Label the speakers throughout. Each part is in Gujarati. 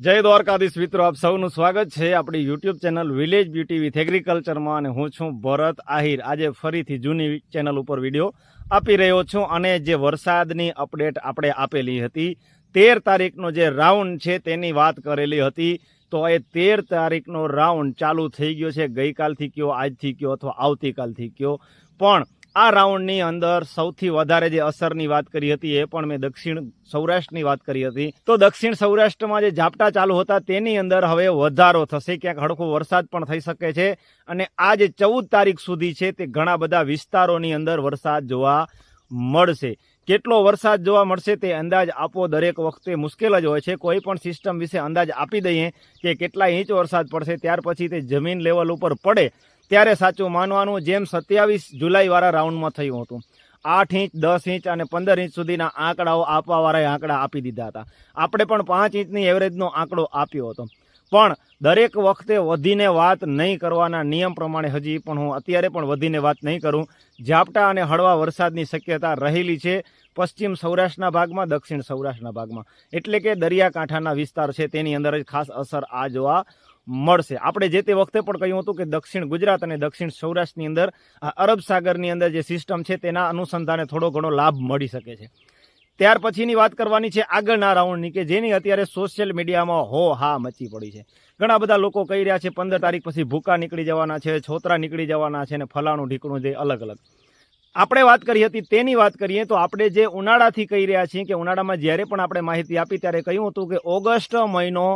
Speaker 1: જય દ્વારકાધીશ મિત્રો, આપ સૌનું સ્વાગત છે આપણી YouTube channel village beauty with એગ્રીકલ્ચરમાં અને હું છું ભરત આહિર. આજે ફરીથી જૂની ચેનલ ઉપર વીડિયો આપી રહ્યો છું અને જે વરસાદની અપડેટ આપણે આપેલી હતી, તેર તારીખનો જે રાઉન્ડ છે તેની વાત કરેલી હતી, તો એ તેર તારીખનો રાઉન્ડ ચાલુ થઈ ગયો છે. ગઈકાલથી કયો, આજથી કયો અથવા આવતીકાલથી કયો. પણ આ રાઉન્ડની અંદર સૌથી વધારે જે અસરની વાત કરી હતી એ પણ મેં દક્ષિણ સૌરાષ્ટ્રની વાત કરી હતી. તો દક્ષિણ સૌરાષ્ટ્રમાં જે ઝાપટા ચાલુ હતા તેની અંદર હવે વધારો થશે, ક્યાંક હડકો વરસાદ પણ થઈ શકે છે અને આ જે ચૌદ તારીખ સુધી છે તે ઘણા બધા વિસ્તારોની અંદર વરસાદ જોવા મળશે. કેટલો વરસાદ જોવા મળશે તે અંદાજ આપવો દરેક વખતે મુશ્કેલ જ હોય છે. કોઈ પણ સિસ્ટમ વિશે અંદાજ આપી દઈએ કે કેટલા ઇંચ વરસાદ પડશે, ત્યાર પછી તે જમીન લેવલ ઉપર પડે. ત્યારે સાચું માનવાનું જેમ સત્યાવીસ જુલાઈવાળા રાઉન્ડમાં થયું હતું. આઠ ઇંચ, દસ ઇંચ અને પંદર ઇંચ સુધીના આંકડાઓ આપવાવાળાએ આંકડા આપી દીધા હતા. આપણે પણ પાંચ ઇંચની એવરેજનો આંકડો આપ્યો હતો. પણ દરેક વખતે વધીને વાત નહીં કરવાના નિયમ પ્રમાણે હજી પણ હું અત્યારે પણ વધીને વાત નહીં કરું. ઝાપટા અને હળવા વરસાદની શક્યતા રહેલી છે પશ્ચિમ સૌરાષ્ટ્રના ભાગમાં, દક્ષિણ સૌરાષ્ટ્રના ભાગમાં. એટલે કે દરિયાકાંઠાના વિસ્તાર છે, તેની અંદર જ ખાસ અસર આ જોવા મળશે. આપણે જે તે વખતે પણ કહ્યું હતું કે દક્ષિણ ગુજરાત અને દક્ષિણ સૌરાષ્ટ્રની અંદર અરબ સાગરની અંદર જે સિસ્ટમ છે તેના અનુસંધાને થોડો ઘણો લાભ મળી શકે છે. ત્યાર પછીની વાત કરવાની છે આગળના રાઉન્ડની કે જેની અત્યારે સોશિયલ મીડિયામાં હો હા મચી પડી છે. ઘણા બધા લોકો કહી રહ્યા છે પંદર તારીખ પછી ભૂકા નીકળી જવાના છે, છોતરા નીકળી જવાના છે અને ફલાણું ઢીકણું જે અલગ અલગ. આપણે વાત કરી હતી તેની વાત કરીએ તો આપણે જે ઉનાળાથી કહી રહ્યા છીએ કે ઉનાળામાં જ્યારે પણ આપણે માહિતી આપી ત્યારે કહ્યું હતું કે ઓગસ્ટ મહિનો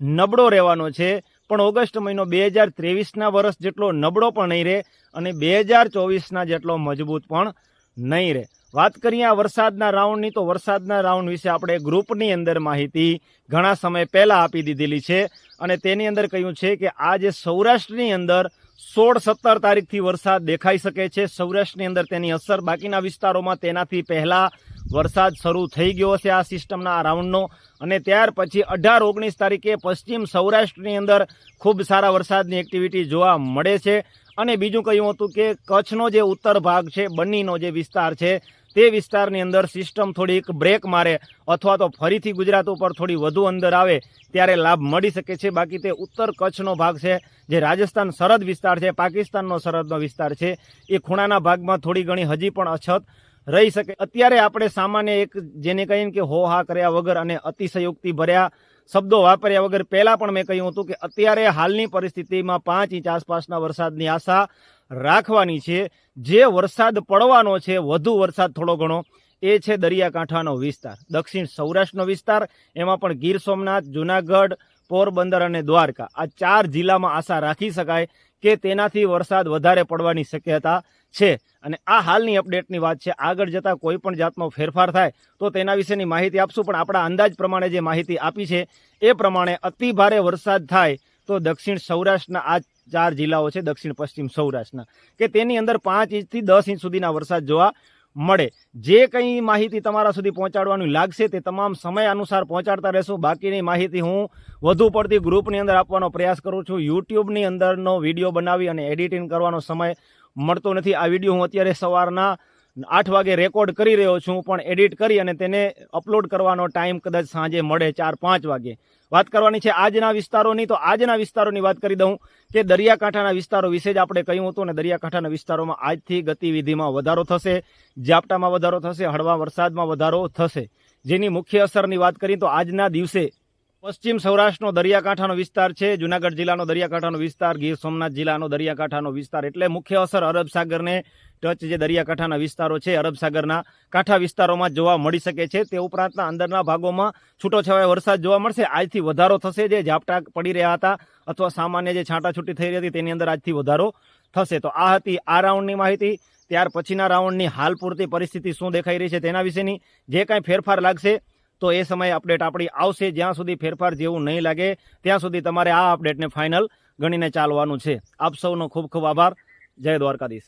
Speaker 1: નબળો રહેવાનો છે. પણ ઓગસ્ટ મહિનો બે હજાર ત્રેવીસના વર્ષ જેટલો નબળો પણ નહીં રહે અને બે હજાર ચોવીસના જેટલો મજબૂત પણ નહીં રહે. વાત કરીએ આ વરસાદના રાઉન્ડની, તો વરસાદના રાઉન્ડ વિશે આપણે ગ્રુપની અંદર માહિતી ઘણા સમય પહેલાં આપી દીધેલી છે અને તેની અંદર કહ્યું છે કે આ જે સૌરાષ્ટ્રની અંદર સોળ સત્તર તારીખથી વરસાદ દેખાઈ શકે છે. સૌરાષ્ટ્રની અંદર તેની અસર બાકીના વિસ્તારોમાં તેનાથી પહેલાં વરસાદ શરૂ થઈ ગયો હશે આ સિસ્ટમના રાઉન્ડનો. અને ત્યાર પછી અઢાર ઓગણીસ તારીખે પશ્ચિમ સૌરાષ્ટ્રની અંદર ખૂબ સારા વરસાદની એક્ટિવિટી જોવા મળે છે. અને બીજું કહ્યું હતું કે કચ્છનો જે ઉત્તર ભાગ છે, બન્નીનો જે વિસ્તાર છે, તે વિસ્તારની અંદર સિસ્ટમ થોડીક બ્રેક મારે અથવા તો ફરીથી ગુજરાત ઉપર થોડી વધુ અંદર આવે ત્યારે લાભ મળી શકે છે. બાકી તે ઉત્તર કચ્છનો ભાગ છે, જે રાજસ્થાન સરહદ વિસ્તાર છે, પાકિસ્તાનનો સરહદનો વિસ્તાર છે, એ ખૂણાના ભાગમાં થોડી ઘણી હજી પણ અછત રહી શકે. અત્યારે આપણે સામાન્ય એક જેને કહીએ કે હો હા કર્યા વગર અને અતિશયોક્તિ ભર્યા શબ્દો વાપર્યા વગર પહેલાં પણ મેં કહ્યું હતું કે અત્યારે હાલની પરિસ્થિતિમાં પાંચ ઇંચ આસપાસના વરસાદની આશા રાખવાની છે. જે વરસાદ પડવાનો છે, વધુ વરસાદ થોડો ઘણો, એ છે દરિયાકાંઠાનો વિસ્તાર. દક્ષિણ સૌરાષ્ટ્રનો વિસ્તાર, એમાં પણ ગીર સોમનાથ, જુનાગઢ પોરબંદર અને દ્વારકા. આ ચાર જિલ્લામાં આશા રાખી શકાય કે તેનાથી વરસાદ વધારે પડવાની શક્યતા છે. અને આ હાલની અપડેટની વાત છે, આગળ જતાં કોઈ પણ જાતનો ફેરફાર થાય તો તેના વિશેની માહિતી આપશું. પણ આપણા અંદાજ પ્રમાણે જે માહિતી આપી છે, એ પ્રમાણે અતિ ભારે વરસાદ થાય તો દક્ષિણ સૌરાષ્ટ્રના આ ચાર જિલ્લાઓ છે, દક્ષિણ પશ્ચિમ સૌરાષ્ટ્રના, કે તેની અંદર પાંચ ઇંચથી દસ ઇંચ સુધીના વરસાદ જોવા મળે. જે કંઈ માહિતી તમારા સુધી પહોંચાડવાનું લાગશે તે તમામ સમય અનુસાર પહોંચાડતા રહેશું. બાકીની માહિતી હું વધુ પડતી ગ્રુપની અંદર આપવાનો પ્રયાસ કરું છું. યુટ્યુબની અંદરનો વીડિયો બનાવી અને એડિટિંગ કરવાનો સમય મળતો નથી. આ વીડિયો હું અત્યારે સવારના આઠ વાગે રેકોર્ડ કરી રહ્યો છું, પણ એડિટ કરી અને તેને અપલોડ કરવાનો ટાઈમ કદાચ સાંજે મળે ચાર પાંચ વાગે. વાત કરવાની છે આજના વિસ્તારોની, તો આજના વિસ્તારોની વાત કરી દઉં કે દરિયાકાંઠાના વિસ્તારો વિશે જ આપણે કહ્યું હતું અને દરિયાકાંઠાના વિસ્તારોમાં આજથી ગતિવિધિમાં વધારો થશે, ઝાપટામાં વધારો થશે, હળવા વરસાદમાં વધારો થશે. જેની મુખ્ય અસરની વાત કરીએ તો આજના દિવસે પશ્ચિમ સૌરાષ્ટ્રનો દરિયાકાંઠાનો વિસ્તાર છે, જુનાગઢ જિલ્લાનો દરિયાકાંઠાનો વિસ્તાર, ગીર સોમનાથ જિલ્લાનો દરિયાકાંઠાનો વિસ્તાર. એટલે મુખ્ય અસર અરબ સાગરને ટચ જે દરિયાકાંઠાના વિસ્તારો છે, અરબ સાગરના કાંઠા વિસ્તારોમાં જોવા મળી શકે છે. તે ઉપરાંતના અંદરના ભાગોમાં છૂટોછવાયો વરસાદ જોવા મળશે. આજથી વધારો થશે જે ઝાપટા પડી રહ્યા હતા અથવા સામાન્ય જે છાંટાછૂટી થઈ રહી હતી તેની અંદર આજથી વધારો થશે. તો આ હતી આ રાઉન્ડની માહિતી. ત્યાર પછીના રાઉન્ડની હાલ પૂરતી પરિસ્થિતિ શું દેખાઈ રહી છે તેના વિશેની જે કાંઈ ફેરફાર લાગશે તો એ સમયે અપડેટ આપણી આવશે. જ્યાં સુધી ફેરફાર જેવું નહીં લાગે, ત્યાં સુધી તમારે આ અપડેટને ફાઇનલ ગણીને ચાલવાનું છે. આપ સૌનો ખૂબ ખૂબ આભાર. જય દ્વારકાધીશ.